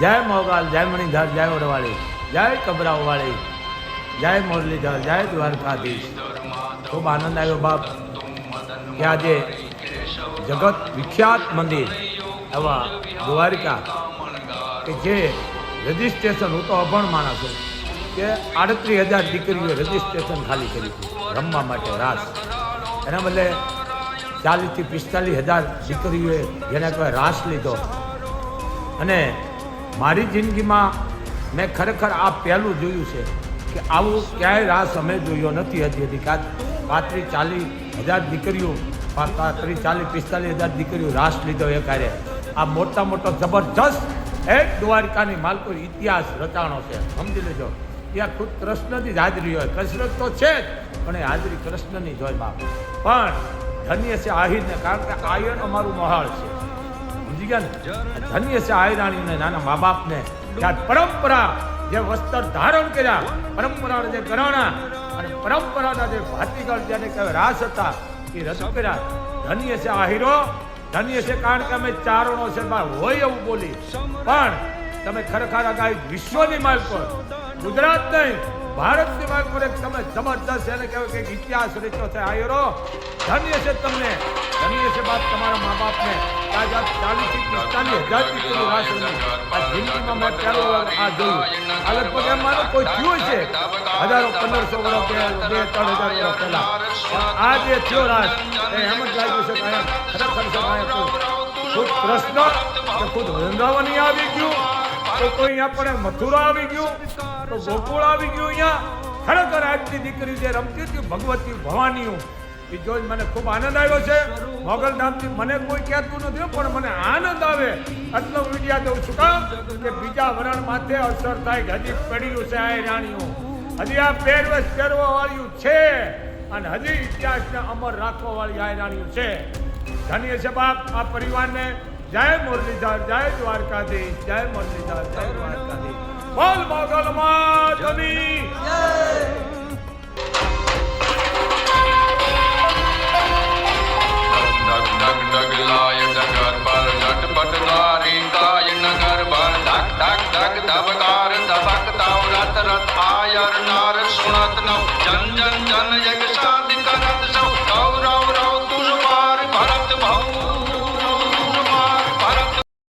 જય મોગાલ, જય મણિધર, જય ઓરવાળી જય કબરાવાળી જય મુરલીધર, જય દ્વારકાધીશ. ખૂબ આનંદ આવ્યો બાપ કે આજે જગત વિખ્યાત મંદિર એવા દ્વારિકા કે જે રજિસ્ટ્રેશન, હું તો અભણ માણસ છું, કે આડત્રીસ હજાર દીકરીઓએ રજિસ્ટ્રેશન ખાલી કર્યું રમવા માટે રાસ. એના બદલે ચાલીસથી પિસ્તાલીસ હજાર દીકરીઓએ જેને કહેવાય રાસ લીધો. અને મારી જિંદગીમાં મેં ખરેખર આ પહેલું જોયું છે કે આવું ક્યાંય રાસ અમે જોયો નથી હજી હજી. પાંત્રીસ, ચાલીસ હજાર દીકરીઓ, પાંત્રીસ, ચાલીસ, પિસ્તાલીસ હજાર દીકરીઓ રાસ લીધો એ કાર્ય. આ મોટા મોટો જબરજસ્ત એક દ્વારિકાની માલકો ઇતિહાસ રચાણો છે. સમજી લેજો. ત્યાં ખુદ કૃષ્ણની જ હાજરી હોય. કસરત તો છે જ, પણ એ હાજરી કૃષ્ણની જ હોય બાપ. પણ ધન્ય છે આહિરને, કારણ કે આયન અમારું મહાળ છે. સમજી ગયા ને ધન્ય છે આયરાણીને નાના મા બાપને ત્યાં પરંપરા, જે વસ્ત્ર ધારણ કર્યા, પરંપરાના જે ઘરાણા અને પરંપરાના જે ભાતીગળ જેને કહેવાય રાસ હતા, એ રજૂ કર્યા. ધન્ય છે આહિરો ધન્ય છે કારણ કે અમે ચારણો છે હોય એવું બોલી. પણ તમે ખરેખર આ ગાય વિશ્વની માર્ગ પર ગુજરાત નહીં ભારતની માર્ગ પર એક તમે જબરદસ્ત એને કહેવાય કે ઇતિહાસ રચ્યો છે આયરો ધન્ય છે તમને ધન્ય છે બાપ તમારા મા બાપને આજે આ ચાલીસથી પિસ્તાલીસ હજાર આ જિંદગીમાં મેં પહેલો આ જોયું. આ લગભગ એમ માનો કોઈ થયું છે હજારો, પંદરસો વર્ષ બે, ત્રણ હજાર આ જે થયો રાસ એમ જ છે કે ખરેખર ખુદ પ્રશ્ન કે ખુદ વૃંદાવની આવી ગયું તો કોઈ અહીંયા પણ મથુરા આવી ગયું, તો આવી ગયું અહીંયા. ખરેખર આજની દીકરી જે રમતી હતી, ભગવતી ભવાની એ જોઈ મને ખૂબ આનંદ આવ્યો છે. મોગલધામથી મને કોઈ કહેતું નથી પણ મને આનંદ આવે. આટલો વિડિયા દઉં છું કામ કે બીજા વરણ માથે અસર થાય હજી પડ્યું છે આ રાણીઓ. હજી આ પહેરવેશ પહેરવા વાળ્યું છે અને હજી ઇતિહાસને અમર રાખવા વાળી આ રાણીઓ છે. ધન્ય છે બાપ, આ પરિવારને જય મુરલીધર, જય દ્વારકાધીશ, જય મુરલીધર, જય દ્વારકાધીશ. બોલ મોગલ रघुनाथ नाम जन जन जन यज्ञ शांति करत सब